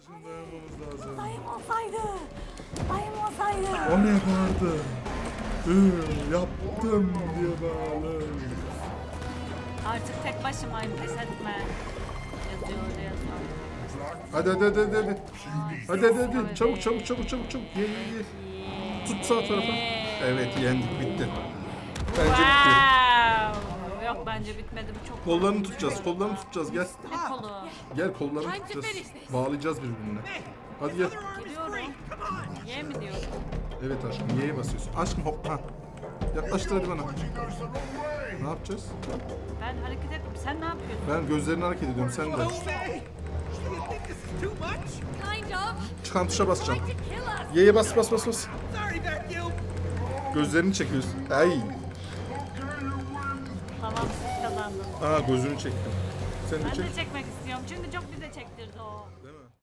Aşkım dayanmamız lazım. Dayım olsaydı. Dayım olsaydı. O ne? Iı, yaptım diye bağlı. Artık tek başımayım pes etme. Yazıyor. Hadi hadi hadi hadi. Hadi hadi hadi. hadi. Çabuk çabuk çabuk çabuk çabuk. Ye ye ye. Tut sağ tarafa. Evet yendik bitti. Bence bence bitmedi bu çok. Kollarını tutacağız. Kollarını tutacağız. Gel. Ne kolu? Gel kollarını tutacağız. Bağlayacağız birbirine. Hadi gel. Geliyorum. Ye mi diyorsun? Evet aşkım Y'ye basıyorsun. Aşkım hop ha. Yaklaştır hadi bana. Ne yapacağız? Ben hareket ettim. Sen ne yapıyorsun? Ben gözlerini hareket ediyorum sen de. Kind of. Çıkan tuşa basacağım. Y'ye bas bas bas bas. Gözlerini çekiyorsun. Ay. Tamam siz kazandınız. Aa gözünü çektim. Sen de Ben çek. de çekmek istiyorum çünkü çok bize çektirdi o.